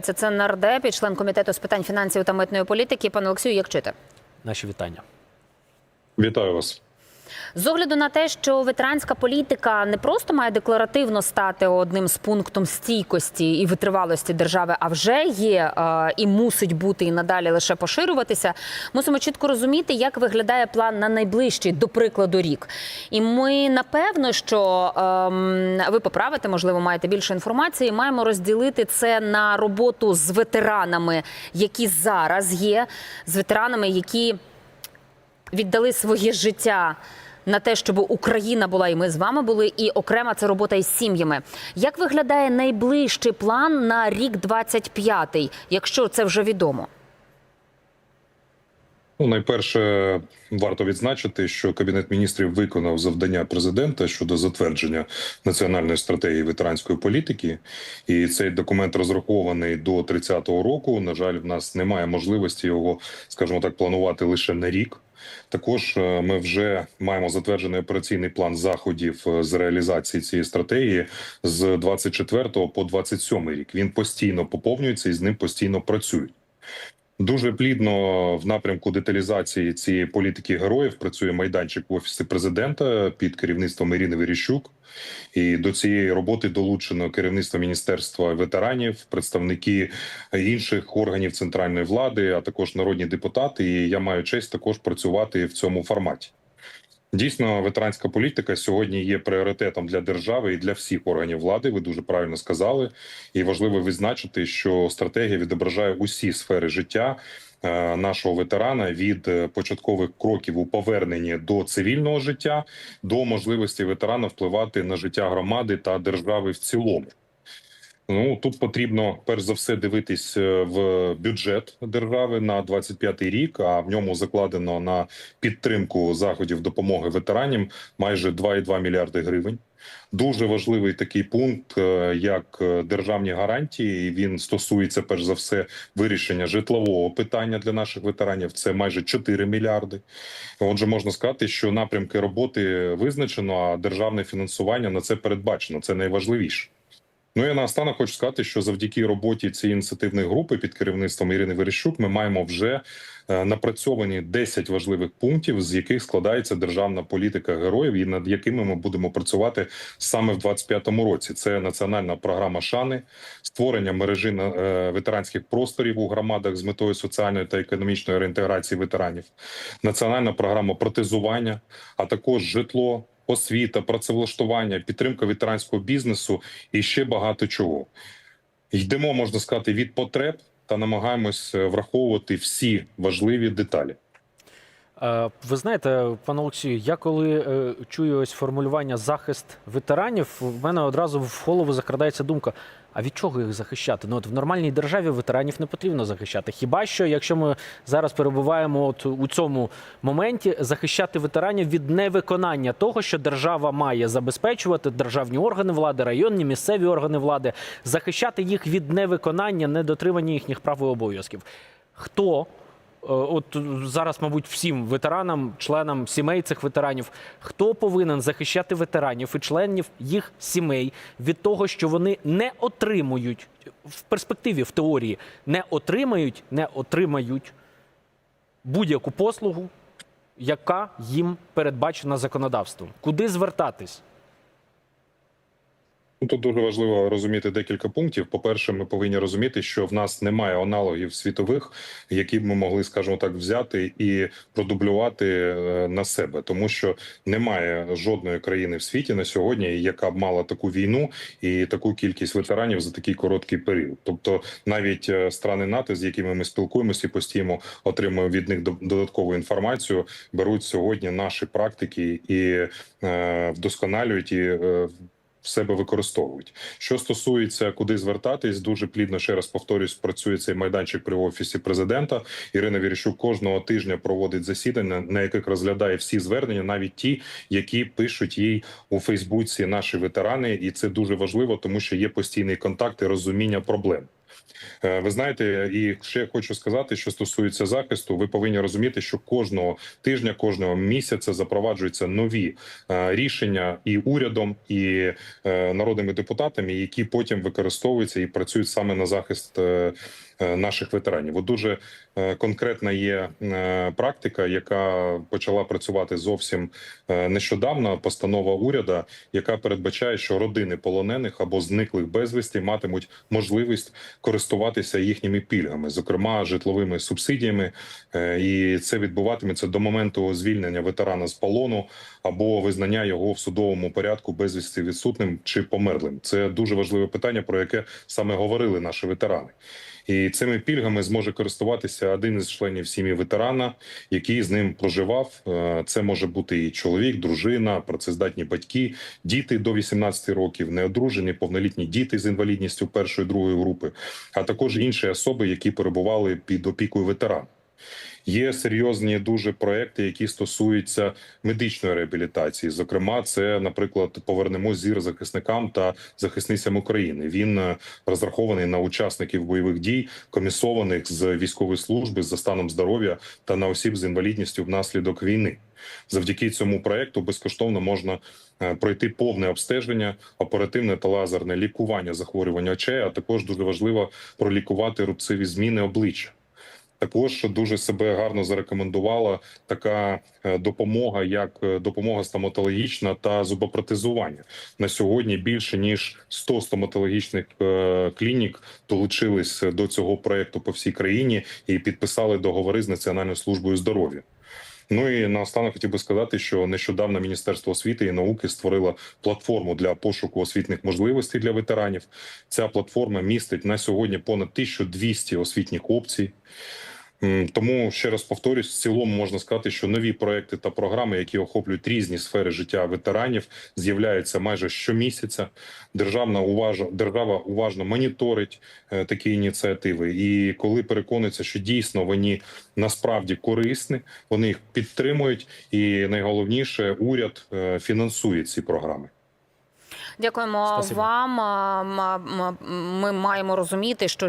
Це це нардеп і член комітету з питань фінансів та митної політики. Пане Олексію, як чути? Наші вітання. Вітаю вас. З огляду на те, що ветеранська політика не просто має декларативно стати одним з пунктом стійкості і витривалості держави, а вже є е, і мусить бути і надалі лише поширюватися. Мусимо чітко розуміти, як виглядає план на найближчий, до прикладу, рік. І ми напевно, що ем, ви поправите, можливо, маєте більше інформації. Маємо розділити це на роботу з ветеранами, які зараз є, з ветеранами, які віддали своє життя на те, щоб Україна була, і ми з вами були, і окрема це робота із сім'ями. Як виглядає найближчий план на рік 25-й, якщо це вже відомо? Ну, найперше, варто відзначити, що кабінет міністрів виконав завдання президента щодо затвердження національної стратегії ветеранської політики, і цей документ розрахований до 30-го року. На жаль, в нас немає можливості його, скажімо так, планувати лише на рік. Також е, ми вже маємо затверджений операційний план заходів е, з реалізації цієї стратегії з 24 по 27 рік. Він постійно поповнюється і з ним постійно працюють. Дуже плідно в напрямку деталізації цієї політики героїв працює майданчик в офісі президента під керівництвом Ірини Веріщук. І до цієї роботи долучено керівництво міністерства ветеранів, представники інших органів центральної влади, а також народні депутати. І я маю честь також працювати в цьому форматі. Дійсно, ветеранська політика сьогодні є пріоритетом для держави і для всіх органів влади. Ви дуже правильно сказали, і важливо відзначити, що стратегія відображає усі сфери життя е, нашого ветерана від е, початкових кроків у поверненні до цивільного життя до можливості ветерана впливати на життя громади та держави в цілому. Ну тут потрібно перш за все дивитись е, в бюджет держави на 25-й рік. А в ньому закладено на підтримку заходів допомоги ветеранам майже 2,2 мільярди гривень. Дуже важливий такий пункт, е, як е, державні гарантії. Він стосується перш за все вирішення житлового питання для наших ветеранів. Це майже 4 мільярди. Отже, можна сказати, що напрямки роботи визначено, а державне фінансування на це передбачено. Це найважливіше. Ну я наостанок хочу сказати, що завдяки роботі цієї ініціативної групи під керівництвом Ірини Верещук ми маємо вже е, напрацьовані 10 важливих пунктів, з яких складається державна політика героїв, і над якими ми будемо працювати саме в 25-му році. Це національна програма Шани, створення мережі е, ветеранських просторів у громадах з метою соціальної та економічної реінтеграції ветеранів, національна програма протезування, а також житло. Освіта, працевлаштування, підтримка ветеранського бізнесу і ще багато чого. Йдемо, можна сказати, від потреб та намагаємось е, враховувати всі важливі деталі. Е, Ви знаєте, пане Олексію, я коли е, чую ось формулювання захист ветеранів, в мене одразу в голову закрадається думка: а від чого їх захищати? Ну от в нормальній державі ветеранів не потрібно захищати. Хіба що, якщо ми зараз перебуваємо от у цьому моменті, захищати ветеранів від невиконання того, що держава має забезпечувати державні органи влади, районні місцеві органи влади, захищати їх від невиконання, недотримання їхніх прав і обов'язків. Хто От зараз, мабуть, всім ветеранам, членам сімей цих ветеранів, хто повинен захищати ветеранів і членів їх сімей від того, що вони не отримують в перспективі, в теорії, не отримають, не отримають будь-яку послугу, яка їм передбачена законодавством. Куди звертатись? Ну, Тут дуже важливо розуміти декілька пунктів. По-перше, ми повинні розуміти, що в нас немає аналогів світових, які б ми могли, скажімо так, взяти і продублювати е, на себе, тому що немає жодної країни в світі на сьогодні, яка б мала таку війну і таку кількість ветеранів за такий короткий період. Тобто, навіть е, страни НАТО, з якими ми спілкуємося і постійно отримуємо від них до- додаткову інформацію, беруть сьогодні наші практики і е, вдосконалюють і в себе використовують. Що стосується куди звертатись, дуже плідно ще раз повторюсь, працює цей майданчик при офісі президента. Ірина Віріщук кожного тижня проводить засідання, на яких розглядає всі звернення, навіть ті, які пишуть їй у Фейсбуці наші ветерани, і це дуже важливо, тому що є постійний контакт і розуміння проблем. Е, Ви знаєте, і ще хочу сказати, що стосується захисту, ви повинні розуміти, що кожного тижня, кожного місяця запроваджуються нові е, рішення і урядом, і е, народними депутатами, які потім використовуються і працюють саме на захист наших ветеранів. От дуже конкретна є практика, яка почала працювати зовсім нещодавно. Постанова уряду, яка передбачає, що родини полонених або зниклих безвісті матимуть можливість користуватися їхніми пільгами, зокрема житловими субсидіями, Е, і це відбуватиметься до моменту звільнення ветерана з полону або визнання його в судовому порядку безвісти відсутним чи померлим. Це дуже важливе питання, про яке саме говорили наші ветерани. І цими пільгами зможе користуватися один із членів сім'ї ветерана, який з ним проживав. Е, Це може бути і чоловік, дружина, працездатні батьки, діти до 18 років, неодружені, повнолітні діти з інвалідністю першої другої групи, а також інші особи, які перебували під опікою ветерана. Є серйозні дуже проекти, які стосуються медичної реабілітації. Зокрема, це, наприклад, повернемо зір захисникам та захисницям України. Він е, розрахований на учасників бойових дій, комісованих з військової служби за станом здоров'я та на осіб з інвалідністю внаслідок війни. Завдяки цьому проекту безкоштовно можна е, пройти повне обстеження, оперативне та лазерне лікування захворювання очей, а також дуже важливо пролікувати рубцеві зміни обличчя. Також дуже себе гарно зарекомендувала така е, допомога, як е, допомога стоматологічна та зубопротезування. На сьогодні більше ніж 100 стоматологічних е, клінік долучились до цього проекту по всій країні і підписали договори з Національною службою здоров'я. Ну і наостанок хотів би сказати, що нещодавно Міністерство освіти і науки створило платформу для пошуку освітніх можливостей для ветеранів. Ця платформа містить на сьогодні понад 1200 освітніх опцій. Тому ще раз повторюсь, в цілому можна сказати, що нові проекти та програми, які охоплюють різні сфери життя ветеранів, з'являються майже щомісяця. Державна уважа держава уважно моніторить е, такі ініціативи. І коли переконується, що дійсно вони насправді корисні, вони їх підтримують, і найголовніше, уряд е, фінансує ці програми. Дякуємо Спасибо. вам. Ми маємо розуміти, що